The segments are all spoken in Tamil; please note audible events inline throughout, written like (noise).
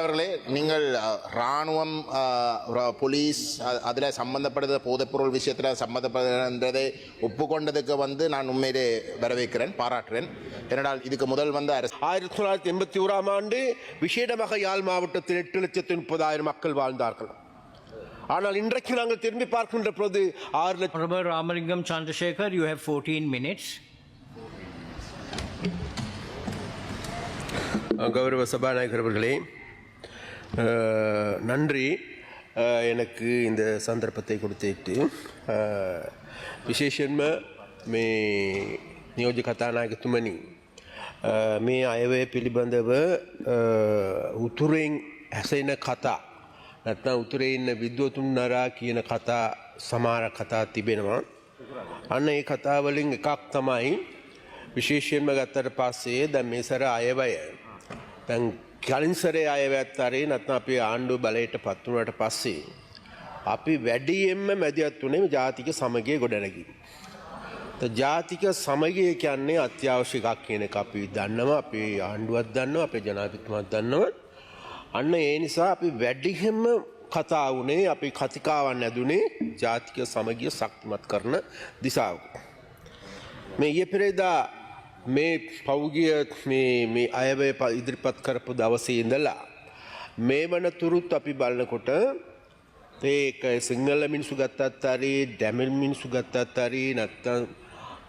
அவர்களே நீங்கள் அஹ், இராணுவம் அஹ், ர- போலீஸ் அதில் சம்பந்தப்படுற போதைப்பொருள் விஷயத்தில் சம்பந்தப்படுறதை ஒப்புக்கொண்டதுக்கு வந்து நான் உண்மையிலே வரவேற்கிறேன் பாராட்டுறேன் ஏனென்றால் இதுக்கு முதல் வந்து அரசு ஆயிரத்தி தொள்ளாயிரத்தி எண்பத்தி ஓராம் ஆண்டு விசேடமாக யாழ் மாவட்டத்தில் எட்டு லட்சத்தி முப்பதாயிரம் மக்கள் வாழ்ந்தார்கள் ஆனால் இன்றைக்கு நாங்கள் திரும்பி பார்க்கின்ற பொழுது ஆறு லட்சம் Ramalingam Chandrasekhar, you have 14 minutes. கௌரவ சபாநாயகர் அவர்களே நன்றி அஹ், எனக்கு இந்த சந்தர்ப்பத்தை கொடுத்துட்டு அஹ், විශේෂයෙන්ම මේ නියෝජ කතානායකතුමනි අ, මේ අයවය පිළිබඳව අ, උතුරෙන් හැසෙන කතා නැත්නම් උතුරේ ඉන්න විද්වතුන් නරා කියන කතා සමාර කතා තිබෙනවා අන්න ඒ කතාවලින් එකක් තමයි විශේෂයෙන්ම ගත්තට පස්සේ දැන් මේ සැර අයවය දැන් කලින් සැරේ අයවැත් අරේ නැත්නම් අපි ආණ්ඩුව බලයට පත් වුණාට පස්සේ අපි වැඩියෙන්ම මැදිහත් වුණේ ජාතික සමගිය ගොඩනැගීම. ත ජාතික සමගිය කියන්නේ අත්‍යවශ්‍ය එකක් කියන එක අපි දන්නවා අපේ ආණ්ඩුවත් දන්නවා අපේ ජනාධිපතිතුමාත් දන්නවා. අන්න ඒ නිසා අපි වැඩිහෙන්ම කතා වුණේ අපි කතිකාවන් ඇදුනේ ජාතික සමගිය ශක්තිමත් කරන දිසාවක. මේ ඊයේ පෙරේදා මේ පෞගිය මේ මේ අයවැය ප- ඉදිරිපත් කරපු දවසේ ඉඳලා මේ වන තුරුත් අපි බලනකොට ඒක සිංහල මිනිසු ගත්තත් හරි ඩැමිල් මිනිසු ගත්තත් හරි නැත්තම්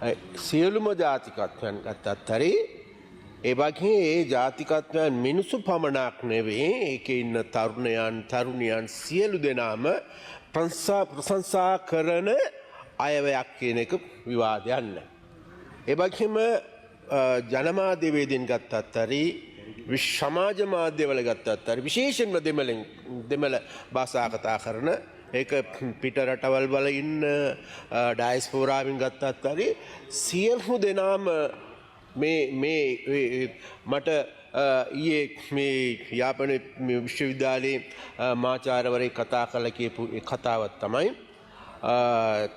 අ, සියලුම ජාතිකත්වයන් ගත්තත් හරි ඒ වගේ ඒ ජාතිකත්වයන් මිනිසු පමණක් නෙවෙයි ඒකේ ඉන්න තරුණයන් තරුණියන් සියලු දෙනාම ප්‍රංසා ප්‍රශංසා කරන අයවැයක් කියන එක විවාදයක් නැහැ. එබැගේම ජනමාධ්‍යවේදීන් ගත්තත් හරි විශ්- සමාජ මාධ්‍යවල ගත්තත් හරි විශේෂයෙන්ම දෙමළෙන් දෙමළ භාෂා කතා කරන ඒක පිට රටවල් වල ඉන්න ඩයිස්පෝරාවෙන් ගත්තත් හරි සියලු දෙනාම මේ මේ ඒ- මට අ, ඊයේ මේ යාපන විශ්වවිද්‍යාලයේ අ, මාචාරවරය කතා කළ කියපු ඒ කතාවත් තමයි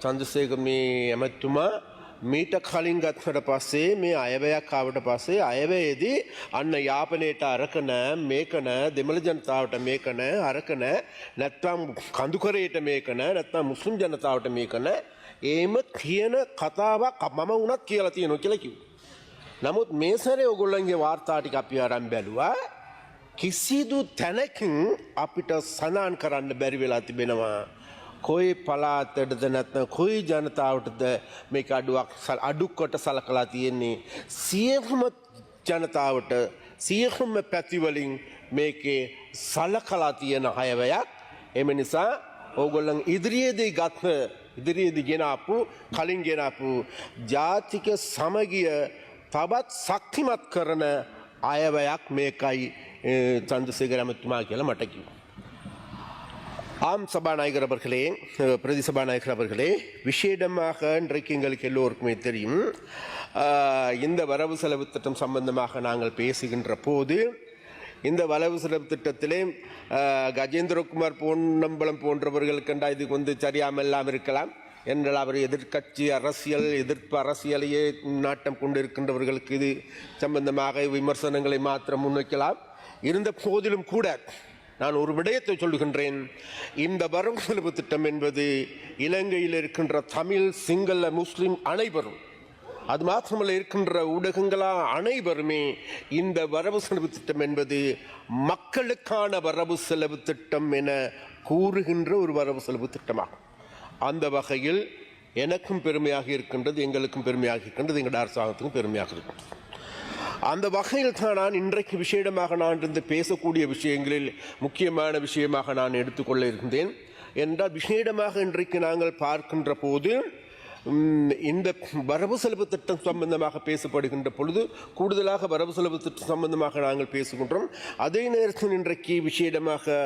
චන්දසේක මේ ඇමැත්තුමා මීට කලින් ගත්වට පස්සේ මේ අයවැයක් ආවට පස්සේ අයවැයේදී අන්න යාපනයට අරක නෑ මේක නෑ දෙමළ ජනතාවට මේක නෑ අරක නෑ නැත්තම් කඳුකරයට මේක නෑ නැත්තම් මුස්ලිම් ජනතාවට මේක නෑ. ඒම කියන කතාවක් මම වුණත් කියලා තියෙනවා කියලා කිව්වා. නමුත් මේ සැරේ ඔගොල්ලන්ගේ වාර්තා ටික අපි අරන් බැලුවා. කිසිදු තැනකින් අපිට සඳහන් කරන්න බැරි වෙලා තිබෙනවා. කොයි පලාතටද නැත්නම් කොයි ජනතාවටද මේක අඩුවක් සල්- අඩුක්කොට සලකලා තියෙන්නේ සියලුම ජනතාවට සියලුම පැතිවලින් මේකේ සලකලා තියෙන හයවයක් එම නිසා ඕගොල්ලන් ඉදිරියේදී ගත්ම ඉදිරියේදී ගෙනාපු කලින් ගෙනාපු ජාතික සමගිය තවත් ශක්තිමත් කරන අයවයක් මේකයි චන්දසේකර ඇමතුමා කියලා මට කිව්වා. ஆம் சபாநாயகர் அவர்களே பிரதி சபாநாயகர் அவர்களே விஷேடமாக இன்றைக்கு எங்களுக்கு எல்லோருக்குமே தெரியும் இந்த வரவு செலவு திட்டம் சம்பந்தமாக நாங்கள் பேசுகின்ற போது இந்த வரவு செலவு திட்டத்திலே கஜேந்திரகுமார் பொன்னம்பலம் போன்றவர்களுக்கெண்டா இது வந்து சரியாமெல்லாம் இருக்கலாம். என்றால் அவர் எதிர்க்கட்சி அரசியல் எதிர்ப்பு அரசியலையே நாட்டம் கொண்டிருக்கின்றவர்களுக்கு இது சம்பந்தமாக விமர்சனங்களை மாத்திரம் முன்வைக்கலாம். இருந்த போதிலும் கூட நான் ஒரு விடயத்தை சொல்லுகின்றேன். இந்த வரவு செலவு திட்டம் என்பது இலங்கையில் இருக்கின்ற தமிழ் சிங்கள முஸ்லீம் அனைவரும் அது மாத்திரமல்ல இருக்கின்ற ஊடகங்களா அனைவருமே இந்த வரவு செலவு திட்டம் என்பது மக்களுக்கான வரவு செலவு திட்டம் என கூறுகின்ற ஒரு வரவு செலவு திட்டமாகும். அந்த வகையில் எனக்கும் பெருமையாக இருக்கின்றது எங்களுக்கும் பெருமையாக இருக்கின்றது எங்கள் அரசாங்கத்துக்கும் பெருமையாக இருக்கின்றது. அந்த வகையில் தான் நான் இன்றைக்கு விஷயமாக நான் இருந்து பேசக்கூடிய விஷயங்களில் முக்கியமான விஷயமாக நான் எடுத்துக்கொள்ள இருந்தேன். என்றால் விஷேடமாக இன்றைக்கு நாங்கள் பார்க்கின்ற போது இந்த வரவு செலவு திட்டம் சம்பந்தமாக பேசப்படுகின்ற பொழுது கூடுதலாக வரவு செலவு திட்டம் சம்பந்தமாக நாங்கள் பேசுகின்றோம். அதே நேரத்தில் இன்றைக்கு விஷேடமாக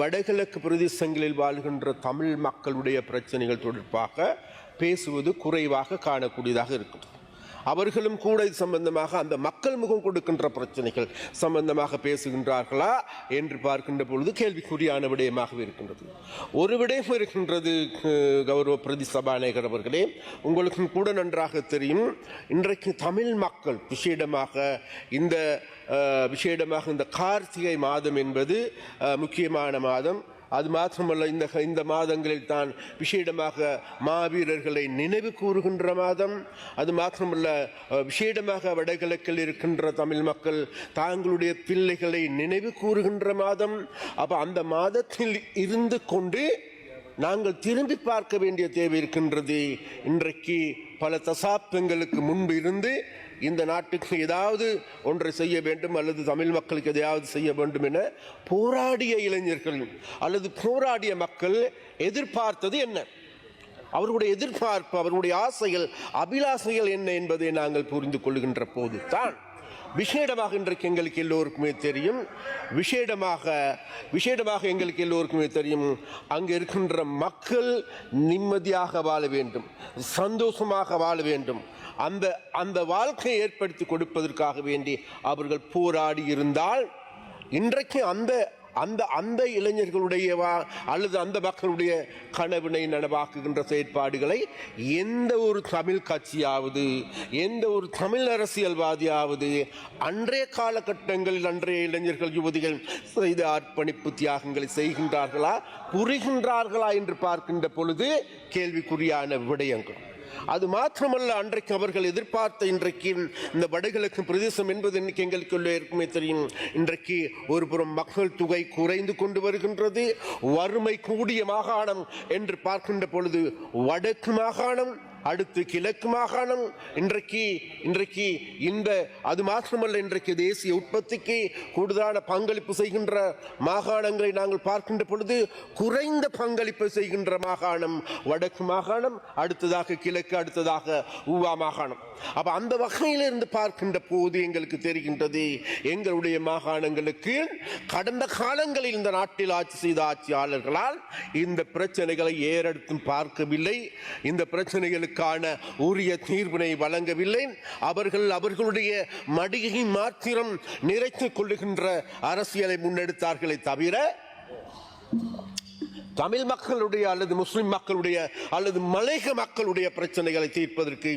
வடகிழக்கு பிரதேசங்களில் வாழ்கின்ற தமிழ் மக்களுடைய பிரச்சனைகள் தொடர்பாக பேசுவது குறைவாக காணக்கூடியதாக இருக்கும். அவர்களும் கூட இது சம்பந்தமாக அந்த மக்கள் முகம் கொடுக்கின்ற பிரச்சனைகள் சம்பந்தமாக பேசுகின்றார்களா என்று பார்க்கின்ற பொழுது கேள்விக்குறியான விடயமாகவே இருக்கின்றது. ஒரு விடயம் இருக்கின்றது கௌரவ பிரதி சபாநாயகர் அவர்களே. உங்களுக்கும் கூட நன்றாக தெரியும் இன்றைக்கு தமிழ் மக்கள் விசேடமாக இந்த விசேடமாக இந்த கார்த்திகை மாதம் என்பது முக்கியமான மாதம். அது மாத்திரமல்ல இந்த இந்த மாதங்களில் தான் விசேடமாக மாவீரர்களை நினைவு கூறுகின்ற மாதம். அது மாத்திரமல்ல விசேடமாக வடகிழக்கில் இருக்கின்ற தமிழ் மக்கள் தாங்களுடைய பிள்ளைகளை நினைவு கூறுகின்ற மாதம். அப்போ அந்த மாதத்தில் இருந்து கொண்டு நாங்கள் திரும்பி பார்க்க வேண்டிய தேவை இருக்கின்றது. இன்றைக்கு பல தசாப்தங்களுக்கு முன்பு இருந்து இந்த நாட்டுக்கு ஏதாவது ஒன்றை செய்ய வேண்டும் அல்லது தமிழ் மக்களுக்கு எதையாவது செய்ய வேண்டும் என போராடிய இளைஞர்கள் அல்லது போராடிய மக்கள் எதிர்பார்த்தது என்ன? அவர்களுடைய எதிர்பார்ப்பு அவர்களுடைய ஆசைகள் அபிலாசைகள் என்ன என்பதை நாங்கள் புரிந்து கொள்கின்ற போது தான் விசேடமாக இன்றைக்கு எங்களுக்கு எல்லோருக்குமே தெரியும். விசேடமாக விசேடமாக எங்களுக்கு எல்லோருக்குமே தெரியும். அங்கே இருக்கின்ற மக்கள் நிம்மதியாக வாழ வேண்டும். சந்தோஷமாக வாழ வேண்டும். அந்த அந்த வாழ்க்கையை ஏற்படுத்தி கொடுப்பதற்காக வேண்டி அவர்கள் போராடி இருந்தால் இன்றைக்கு அந்த அந்த அந்த இளைஞர்களுடைய வா- அல்லது அந்த மக்களுடைய கனவினை நனவாக்குகின்ற செயற்பாடுகளை எந்த ஒரு தமிழ் கட்சியாவது எந்த ஒரு தமிழ் அரசியல்வாதியாவது அன்றைய காலகட்டங்களில் அன்றைய இளைஞர்கள் யுவதிகள் செய்த அர்ப்பணிப்பு தியாகங்களை செய்கின்றார்களா புரிகின்றார்களா என்று பார்க்கின்ற பொழுது கேள்விக்குறியான விடயங்கள். அது மாத்திரமல்ல அன்றைக்கு அவர்கள் எதிர்பார்த்த இன்றைக்கு இந்த வடகிழக்கு பிரதேசம் என்பது இன்னைக்கு எங்களுக்குள்ளே இருக்குமே தெரியும். இன்றைக்கு ஒரு புறம் மக்கள் தொகை குறைந்து கொண்டு வருகின்றது வறுமை கூடிய மாகாணம் என்று பார்க்கின்ற பொழுது வடக்கு மாகாணம் அடுத்து கிழக்கு மாகாணம். இன்றைக்கு இன்றைக்கு இந்த அது மாத்திரமல்ல இன்றைக்கு தேசிய உற்பத்திக்கு கூடுதலான பங்களிப்பு செய்கின்ற மாகாணங்களை நாங்கள் பார்க்கின்ற பொழுது குறைந்த பங்களிப்பு செய்கின்ற மாகாணம் வடக்கு மாகாணம் அடுத்ததாக கிழக்கு அடுத்ததாக ஊவா மாகாணம். அப்ப அந்த வகையிலிருந்து பார்க்கின்ற போது எங்களுக்கு தெரிகின்றது எங்களுடைய மாகாணங்களுக்கு கடந்த காலங்களில் இந்த நாட்டில் ஆட்சி செய்த ஆட்சியாளர்களால் இந்த பிரச்சனைகளை ஏறெடுத்தும் பார்க்கவில்லை. இந்த அவர்களுக்கான உரிய தீர்வினை வழங்கவில்லை. அவர்கள் அவர்களுடைய மடியை மாத்திரம் நிறைத்துக் கொள்ளுகின்ற அரசியலை முன்னெடுத்தார்களே தவிர தமிழ் மக்களுடைய அல்லது முஸ்லிம் மக்களுடைய அல்லது மலேக மக்களுடைய பிரச்சனைகளை தீர்ப்பதற்கு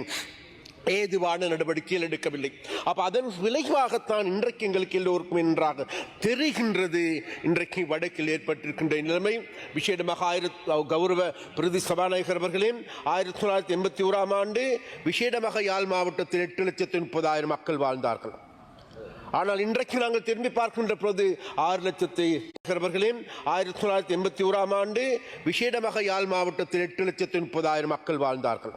ஏதுவான நடவடிக்கைகள் எடுக்கவில்லை. அப்ப அதன் விளைவாகத்தான் இன்றைக்கு எங்களுக்கு எல்லோருக்கும் என்றாக தெரிகின்றது. இன்றைக்கு வடக்கில் ஏற்பட்டிருக்கின்ற நிலைமை. விசேடமாக ஆயிரத்தி கௌரவ பிரதி சபாநாயகர் அவர்களே ஆயிரத்தி தொள்ளாயிரத்தி எண்பத்தி ஓராம் ஆண்டு விசேடமாக யாழ் மாவட்டத்தில் எட்டு லட்சத்தி முப்பதாயிரம் மக்கள் வாழ்ந்தார்கள். ஆனால் இன்றைக்கு நாங்கள் திரும்பி பார்க்கின்ற பொழுது ஆறு லட்சத்தை அவர்களே ஆயிரத்தி தொள்ளாயிரத்தி எண்பத்தி ஓராம் ஆண்டு விசேடமாக யாழ் மாவட்டத்தில் எட்டு லட்சத்தி முப்பதாயிரம் மக்கள் வாழ்ந்தார்கள்.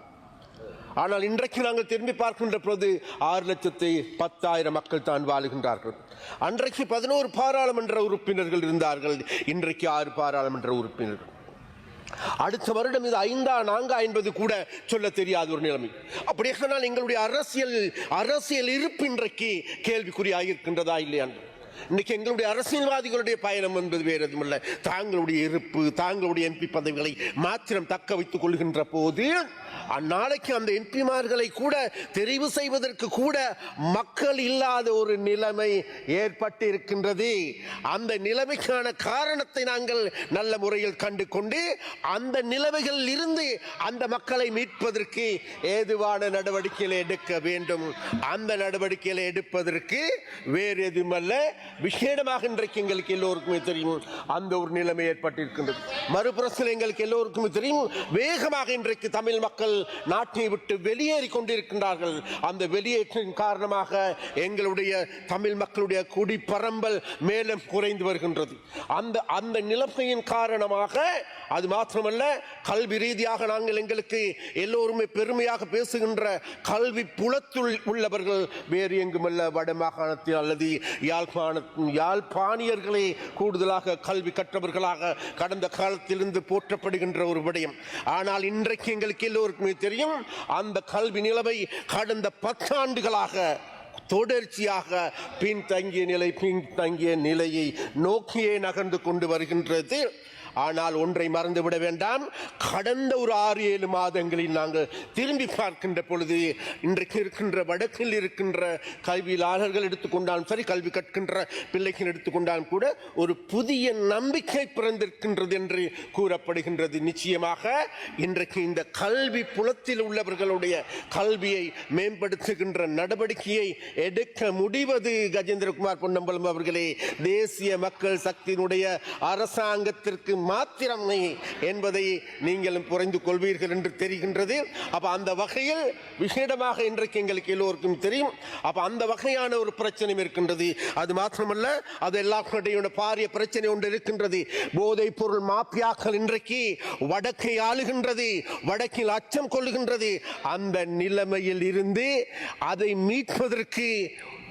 ஆனால் இன்றைக்கு நாங்கள் திரும்பி பார்க்கின்ற பொழுது ஆறு லட்சத்தி பத்தாயிரம் மக்கள் தான் வாழுகின்றார்கள். அன்றைக்கு பதினோரு பாராளுமன்ற உறுப்பினர்கள் இருந்தார்கள். இன்றைக்கு ஆறு பாராளுமன்ற உறுப்பினர்கள். அடுத்த வருடம் இது ஐந்தா நான்கா என்பது கூட சொல்ல தெரியாத ஒரு நிலைமை. அப்படியே சொன்னால் எங்களுடைய அரசியல் அரசியல் இருப்பு இன்றைக்கு கேள்விக்குறியாக இருக்கின்றதா இல்லையா? இன்னைக்கு எங்களுடைய அரசியல்வாதிகளுடைய பயணம் என்பது வேறு எதுவுமல்ல தாங்களுடைய இருப்பு தாங்களுடைய எம்பி பதவிகளை மாத்திரம் தக்க வைத்துக் கொள்கின்ற போது அந்நாளைக்கு அந்த எம்பிமார்களை கூட தெரிவு செய்வதற்கு கூட மக்கள் இல்லாத ஒரு நிலைமை ஏற்பட்டு இருக்கின்றது அந்த நிலைமைக்கான காரணத்தை நாங்கள் நல்ல முறையில் கண்டு கொண்டு அந்த நிலைமைகளில் இருந்து அந்த மக்களை மீட்பதற்கு ஏதுவான நடவடிக்கைகளை எடுக்க வேண்டும். அந்த நடவடிக்கைகளை எடுப்பதற்கு வேறு எதுவுமல்ல விசேடமாக இன்றைக்கு எங்களுக்கு எல்லோருக்குமே தெரியும் அந்த ஒரு நிலைமை ஏற்பட்டிருக்கின்றது. மறுபுறத்தில் எங்களுக்கு எல்லோருக்குமே தெரியும் வேகமாக இன்றைக்கு தமிழ் மக்கள் நாட்டை விட்டு வெளியேறி கொண்டிருக்கின்றார்கள். அந்த வெளியேற்றின் காரணமாக எங்களுடைய தமிழ் மக்களுடைய குடிப்பரம்பல் மேலும் குறைந்து வருகின்றது. அந்த அந்த நிலைமையின் காரணமாக அது மாத்திரமல்ல கல்வி ரீதியாக நாங்கள் எங்களுக்கு எல்லோருமே பெருமையாக பேசுகின்ற கல்வி புலத்துள் உள்ளவர்கள் வேறு எங்குமல்ல வட மாகாணத்தில் அல்லது யாழ்ப்பாண யாழ்ப்பாணியர்களே கூடுதலாக கல்வி கற்றவர்களாக கடந்த காலத்திலிருந்து போற்றப்படுகின்ற ஒரு விடயம். ஆனால் இன்றைக்கு எங்களுக்கு எல்லோருக்குமே தெரியும் அந்த கல்வி நிலவை கடந்த பத்தாண்டுகளாக தொடர்ச்சியாக பின்தங்கிய நிலை பின்தங்கிய நிலையை நோக்கியே நகர்ந்து கொண்டு வருகின்றது. ஆனால் ஒன்றை மறந்துவிட வேண்டாம். கடந்த ஒரு ஆறு ஏழு மாதங்களில் நாங்கள் திரும்பி பார்க்கின்ற பொழுது இன்றைக்கு இருக்கின்ற வடக்கில் இருக்கின்ற கல்வியாளர்கள் எடுத்துக்கொண்டாலும் சரி கல்வி கற்கின்ற பிள்ளைகள் எடுத்துக்கொண்டாலும் கூட ஒரு புதிய நம்பிக்கை பிறந்திருக்கின்றது என்று கூறப்படுகின்றது. நிச்சயமாக இன்றைக்கு இந்த கல்வி புலத்தில் உள்ளவர்களுடைய கல்வியை மேம்படுத்துகின்ற நடவடிக்கையை எடுக்க முடிவது கஜேந்திரகுமார் பொன்னம்பலம் அவர்களே. தேசிய மக்கள் சக்தியினுடைய அரசாங்கத்திற்கு மாத்திரமை என்பதை நீங்களும் புரிந்து கொள்வீர்கள் என்று தெரிகின்றது. அப்ப அந்த வகையில் விசேடமாக இன்றைக்கு எங்களுக்கு எல்லோருக்கும் தெரியும். அப்ப அந்த வகையான ஒரு பிரச்சனை இருக்கின்றது. அது மாத்திரமல்ல அது எல்லாருடைய பாரிய பிரச்சனை ஒன்று இருக்கின்றது. போதைப் பொருள் மாப்பியாக்கள் இன்றைக்கு வடக்கை ஆளுகின்றது வடக்கில் அச்சம் கொள்ளுகின்றது. அந்த நிலைமையில் இருந்து அதை மீட்பதற்கு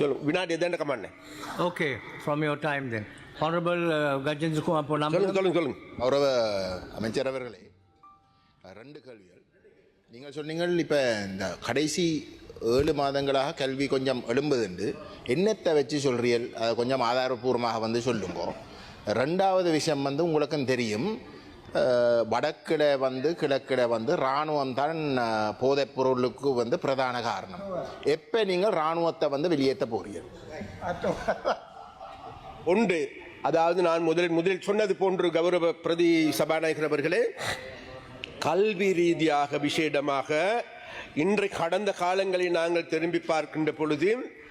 சொல்லு வினாடி எதாண்ட கமாண்ணே Okay, from your time then. Honorable uh, Gajendra Kumar சொல்லுங்க. சொல்லுங்க சொல்லுங்க. கௌரவ அமைச்சர் அவர்களே ரெண்டு கேள்விகள். நீங்கள் சொன்னீங்கள் இப்போ இந்த கடைசி ஏழு மாதங்களாக கல்வி கொஞ்சம் எழும்புதுண்டு. என்னத்தை வச்சு சொல்றீர்கள்? அதை கொஞ்சம் ஆதாரபூர்வமாக வந்து சொல்லுங்க. ரெண்டாவது விஷயம் வந்து உங்களுக்கும் தெரியும். வடக்கில் வந்து கிழக்கில் வந்து இராணுவம் தான் போதைப் பொருளுக்கு வந்து பிரதான காரணம். எப்போ நீங்கள் இராணுவத்தை வந்து வெளியேற்ற போறீர்கள்? ஒன்று அதாவது நான் முதலில் முதலில் சொன்னது போன்று கௌரவ பிரதி சபாநாயகர் அவர்களே கல்வி ரீதியாக விசேடமாக இன்று கடந்த காலங்களை நாங்கள் திரும்பி பார்க்கின்ற பொழுது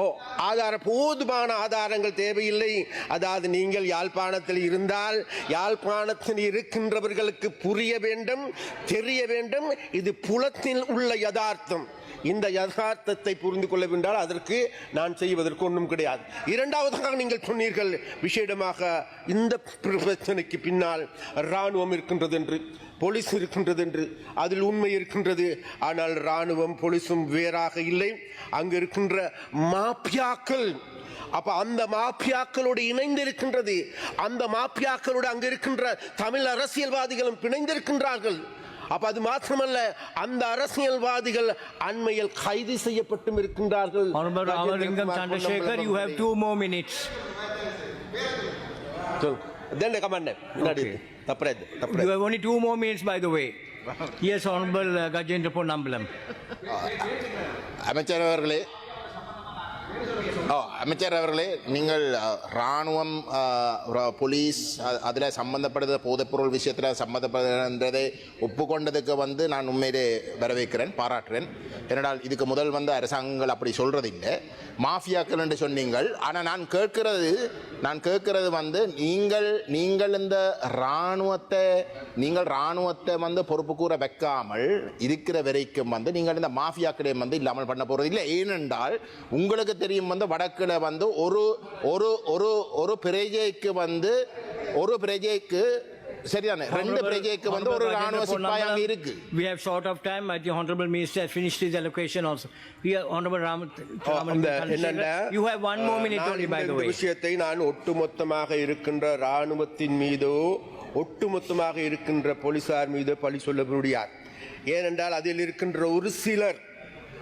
ஓ ஆதார போதுமான ஆதாரங்கள் தேவையில்லை. அதாவது நீங்கள் யாழ்ப்பாணத்தில் இருந்தால் யாழ்ப்பாணத்தில் இருக்கின்றவர்களுக்கு புரிய வேண்டும் தெரிய வேண்டும். இது புலத்தில் உள்ள யதார்த்தம். இந்த யதார்த்தத்தை புரிந்து கொள்ள வேண்டால் அதற்கு நான் செய்வதற்கு ஒன்றும் கிடையாது. இரண்டாவதாக நீங்கள் சொன்னீர்கள் விசேடமாக இந்த பிரச்சனைக்கு பின்னால் இராணுவம் இருக்கின்றது என்று. போலீஸ் இருக்கின்றது என்று அதில் உண்மை இருக்கின்றது. ஆனால் இராணுவம் போலீஸும் வேறாக இல்லை. அங்கு இருக்கின்ற மாப்பியாக்கள் அப்ப அந்த மாப்பியாக்களோடு இணைந்து இருக்கின்றது அந்த மாப்பியாக்களோடு அங்கு இருக்கின்ற தமிழ் அரசியல்வாதிகளும் பிணைந்திருக்கின்றார்கள். அப்ப அது மாத்திரமல்ல அந்த அரசியல்வாதிகள் அண்மையில் கைது செய்யப்பட்டும் இருக்கின்றார்கள். Honorable Ramalingam Chandrasekhar, தப்புறது தப்புறது You have only two more minutes, by the way. Yes, Honorable uh, Gajendra Ponnambalam. அமைச்சர் அவர்களே அமைச்சர் அவர்களே நீங்கள் ராணுவம் இராணுவம் போலீஸ் அதில் சம்பந்தப்படுற போதைப்பொருள் விஷயத்தில் சம்மந்தப்படுறதை ஒப்புக்கொண்டதுக்கு வந்து நான் உண்மையிலே வரவேற்கிறேன் பாராட்டுறேன். ஏனென்றால் இதுக்கு முதல் வந்து அரசாங்கங்கள் அப்படி சொல்கிறதில்லை மாஃபியாக்கள் என்று சொன்னீங்கள். ஆனால் நான் கேட்கிறது நான் கேட்கிறது வந்து நீங்கள் நீங்கள் இந்த இராணுவத்தை நீங்கள் இராணுவத்தை வந்து பொறுப்பு கூற வைக்காமல் இருக்கிற வரைக்கும் வந்து நீங்கள் இந்த மாஃபியாக்களையும் வந்து இல்லாமல் பண்ண போகிறது இல்லை ஏனென்றால் உங்களுக்கு தெரியும் வந்து வடக்கில் வந்து ஒரு ஒரு ஒரு ஒரு பிரஜைக்கு வந்து ஒரு பிரஜைக்கு சரிதானே ரெண்டு பிரஜைக்கு வந்து ஒரு ராணுவ சிப்பாய் அங்கே இருக்கு We have short of time. I think Honorable Minister has finished his allocation also. We are Honorable Ram. You have one more minute only, by the way. விஷயத்தை நான் ஒட்டுமொத்தமாக இருக்கின்ற ராணுவத்தின் மீதோ ஒட்டுமொத்தமாக இருக்கின்ற போலீசார் மீதோ பழி சொல்ல முடியாது ஏனென்றால் அதில் இருக்கின்ற ஒரு சிலர்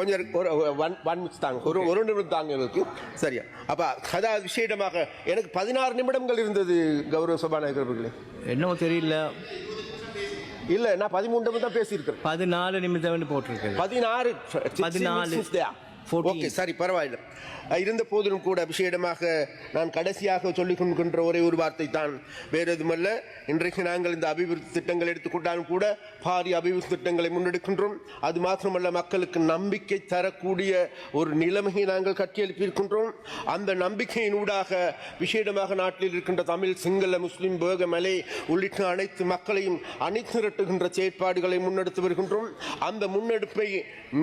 கொஞ்சம் ஒரு ஒன் ஒன் மினிட்ஸ் தாங்க. ஒரு ஒரு நிமிடம் தாங்க எனக்கு சரியா. அப்ப கதா விஷயமாக எனக்கு பதினாறு நிமிடங்கள் இருந்தது கௌரவ சபாநாயகர் அவர்களே. என்னவோ தெரியல. இல்ல நான் நிமிடம் தான் பேசியிருக்கிறேன். பதினாலு நிமிடம் போட்டிருக்குது பதினாறு பதினாலு. ஓகே சரி பரவாயில்லை. இருந்த போதிலும் கூட விஷயமாக நான் கடைசியாக சொல்லிக் கொள்கின்ற ஒரே ஒரு வார்த்தை தான் வேறு எதுமல்ல இன்றைக்கு நாங்கள் இந்த அபிவிருத்தி திட்டங்கள் எடுத்துக்கொண்டாலும் கூட பாரிய அபிவிருத்தி திட்டங்களை முன்னெடுக்கின்றோம். அது மாத்திரமல்ல மக்களுக்கு நம்பிக்கை தரக்கூடிய ஒரு நிலைமையை நாங்கள் கட்டியெழுப்பியிருக்கின்றோம் அந்த நம்பிக்கையின் ஊடாக விஷேடமாக நாட்டில் இருக்கின்ற தமிழ் சிங்கள முஸ்லிம் பேக மலை உள்ளிட்ட அனைத்து மக்களையும் அணிதிரட்டுகின்ற செயற்பாடுகளை முன்னெடுத்து வருகின்றோம். அந்த முன்னெடுப்பை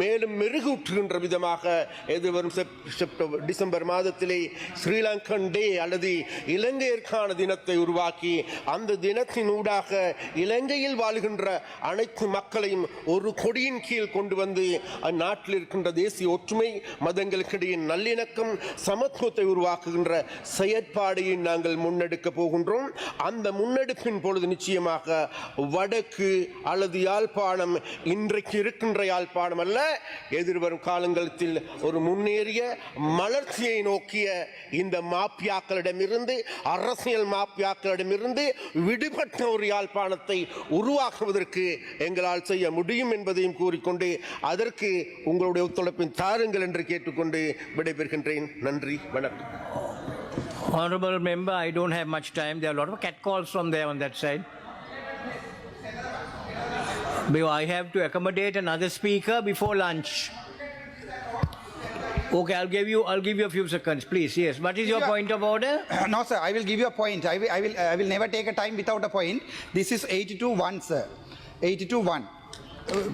மேலும் மெருகூற்றுகின்ற விதமாக எதிர்வரும் செப்- செப்டம்பர் டிசம்பர் மாதத்திலே ஸ்ரீலங்கன் டே அல்லது இலங்கையர்கான தினத்தை உருவாக்கி அந்த தினத்தின் ஊடாக இலங்கையில் வாழ்கின்ற அனைத்து மக்களையும் ஒரு கொடியின் கீழ் கொண்டு வந்து அந்நாட்டில் இருக்கின்ற தேசிய ஒற்றுமை மதங்களுக்கிடையே நல்லிணக்கம் சமத்துவத்தை உருவாக்குகின்ற செயற்பாடையை நாங்கள் முன்னெடுக்க போகின்றோம். அந்த முன்னெடுப்பின் பொழுது நிச்சயமாக வடக்கு அல்லது யாழ்ப்பாணம் இன்றைக்கு இருக்கின்ற யாழ்ப்பாணம் அல்ல எதிர்வரும் காலங்களில் ஒரு முன்னேறிய மலர்ச்சியை நோக்கிய இந்த மாப்பியாக்களிடமிருந்து அரசியல் மாப்பியாக்களிடமிருந்து விடுபட்ட ஒரு யாழ்ப்பாணத்தை உருவாக்குவதற்கு எங்களால் செய்ய முடியும் என்பதையும் கூறிக்கொண்டு அதற்கு உங்களுடைய ஒத்துழைப்பின் தாருங்கள் என்று கேட்டுக்கொண்டு விடைபெறுகின்றேன் நன்றி வணக்கம் Honorable member, I don't have much time. There are a lot of catcalls from there on that side. I have to accommodate another speaker before lunch. Okay, I'll give you. I'll give you a few seconds, please. Yes. What is your Yeah. point of order? (clears throat) No, sir, I will give you a point. I will, I will, I will never take a time without a point. This is 82 1, sir. 82 1.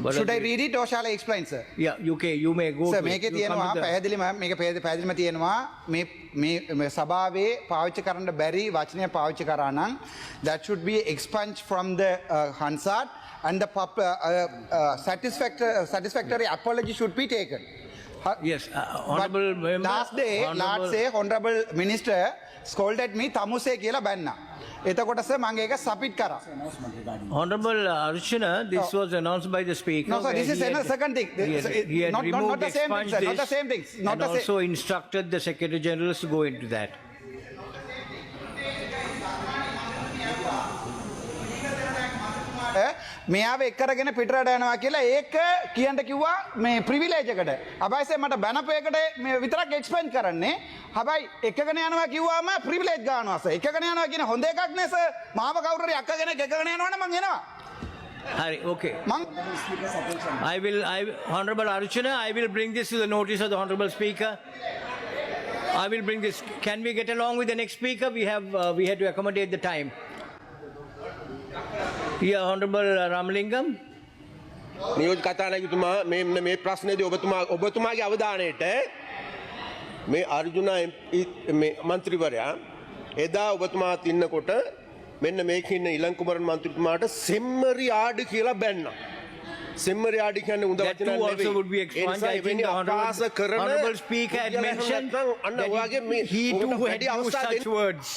But Should I again- read it or shall I explain, sir? Yeah. You okay? You may go. Sir to it. මේකේ You come තියෙනවා with the- පැහැදිලිම මේක පැහැදිලි- පැහැදිලිම තියෙනවා මේ මේ මේ සභාවේ පාවිච්චි කරන්න බැරි වචනය පාවිච්චි කරා නම් that should be expunged from the uh, Hansard and the pub, uh, uh, uh, satisfactory, satisfactory apology should be taken. Ha- Yes, uh, But honorable member. last day, honorable- last day, honorable minister scolded me තමුසේ කියලා බැන්නා. එතකොට සර් මම ඒක සබ්මිට් කරා. Honorable Archana, this No. was announced by the speaker. No, sir, where this is he had- another second thing. He had, It- he had not- not- removed not the same thing, expunged sir, not the this same thing, not and the same- also instructed the Secretary General to go into that. මෙයාව එක්කරගෙන පිටරට යනවා කියලා ඒක කියන්න කිව්වා මේ ප්‍රිවිලේජ් එකට. හැබැයි මට බැනපේකට මේ විතරක් එක්ස්පෙන්ඩ් කරන්නේ. හැබැයි එකගෙන යනවා කිව්වම ප්‍රිවිලේජ් ගන්නවා සර්. එකගෙන යනවා කියන හොඳ එකක් නේ සර්. මාව කවුරු හරි අක්කගෙන එකගෙන යනවනම් මං එනවා. Hari, okay. මං I will, I, Honorable Archana, I will bring this to the notice of the Honorable Speaker. I will bring this. Can we get along with the next speaker? We have, uh, we had to accommodate the time. Here, Honorable Ramalingam. නියෝජ කතානායකතුමා මේ මේ ප්‍රශ්නයේදී ඔබතුමා ඔබතුමාගේ අවධානයට මේ අර්ජුන මන්ත්‍රීවරයා එදා ඔබතුමාත් ඉන්නකොට මෙන්න මේක ඉන්න ඉලංකුමරන් මන්ත්‍රීතුමාට සෙම්මරි ආඩු කියලා බැන්න. සෙම්මරි ආඩි කියන්නේ උඳ the Honorable, Honorable Speaker had mentioned අන්න ඔයාගේ he, he too had used such words.